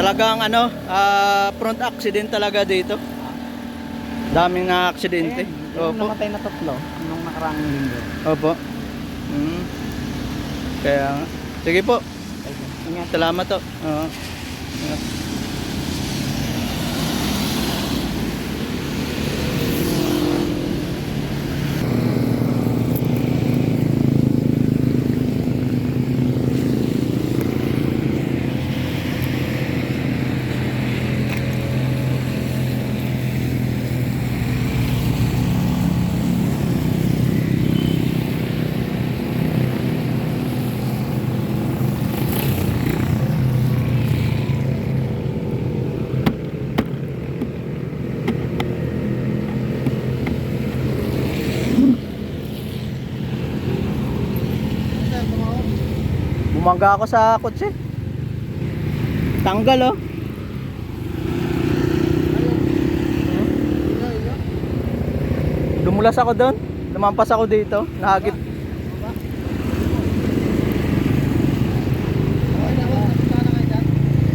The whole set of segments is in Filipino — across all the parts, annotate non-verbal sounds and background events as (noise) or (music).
Talagang ano, ah, front accident talaga dito. Daming na aksidente. Ayan, Opo. namatay na tatlo nung nakaraang linggo. Opo. Mm. Kaya, sige po. Salamat to. Oo. Bumangga ako sa kotse. Tanggal oh. Dumulas ako doon. Lumampas ako dito. Nahagip.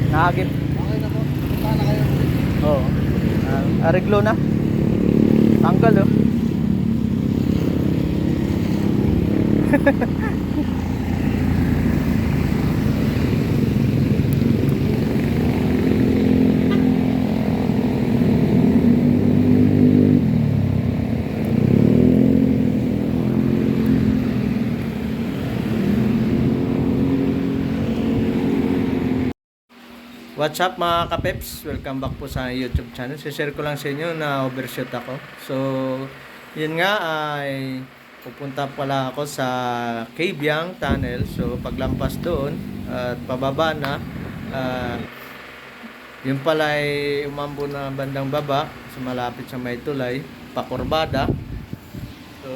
Nahagip. Oo. Ah, areglo na. Tanggal oh. (laughs) What's up mga kapeps? Welcome back po sa YouTube channel. Share ko lang sa inyo na overshoot ako. So, yun nga ay pupunta pala ako sa Kabyang Tunnel. So, paglampas doon at pababa na ah, yun pala ay umambo na bandang baba sa malapit sa may tulay, pakurbada. So,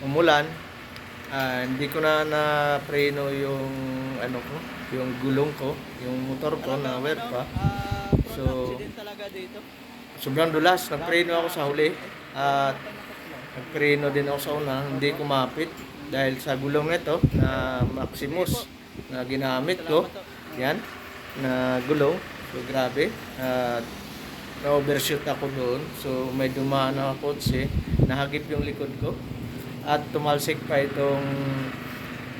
umulan. Ah, hindi ko na na preno yung ano ko, yung gulong ko, yung motor ko na wear pa. So, sobrang dulas. Nagpreno ako sa huli. At nagpreno din ako sa una. Hindi kumapit dahil sa gulong nito na Maximus na ginamit ko. Yan, na gulong. So, grabe. At na-overshoot ako doon. So, may dumaan na kotse. Nahagip yung likod ko. At tumalsik pa itong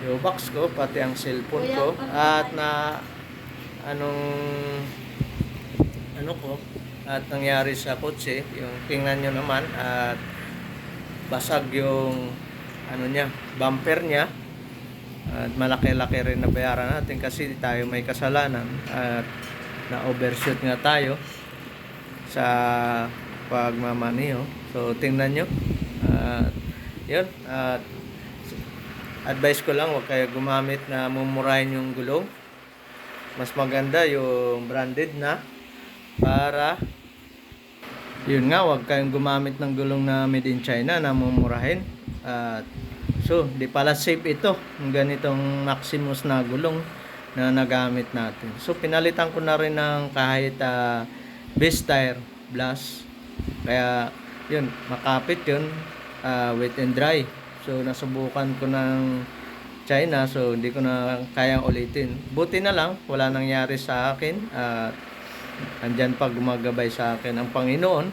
yung box ko, pati ang cellphone ko. At na anong ano ko at nangyari sa kotse, yung tingnan nyo naman at basag yung ano niya, bumper niya. At malaki-laki rin na bayaran natin kasi tayo may kasalanan at na-overshoot nga tayo sa pagmamaniho. So, tingnan nyo. At, yun. At, advice ko lang, huwag kayo gumamit na mumurahin yung gulong. Mas maganda yung branded na para yun nga, huwag kayong gumamit ng gulong na made in China na mumurahin. At so, di pala safe ito, yung ganitong Maximus na gulong na nagamit natin. So, pinalitan ko na rin ng kahit uh, base tire blast. Kaya, yun, makapit yun, ah, wet and dry. So, nasubukan ko ng China, so hindi ko na kayang ulitin. Buti na lang, wala nangyari sa akin. At andyan pa gumagabay sa akin ang Panginoon.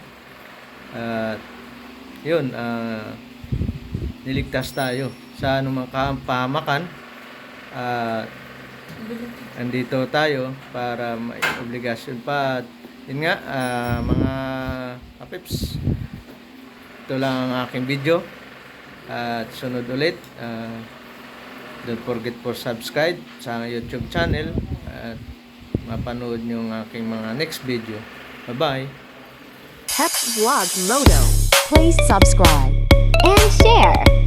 At yun, ah, niligtas tayo sa anumang kapamakan. At andito tayo para may obligasyon pa. At yun nga, ah, mga kapips, ito lang ang aking video. At sunod ulit, ah, don't forget for subscribe sa YouTube channel at mapanood nyo ang aking mga next video. Bye-bye! Pep Vlog Moto. Please subscribe and share.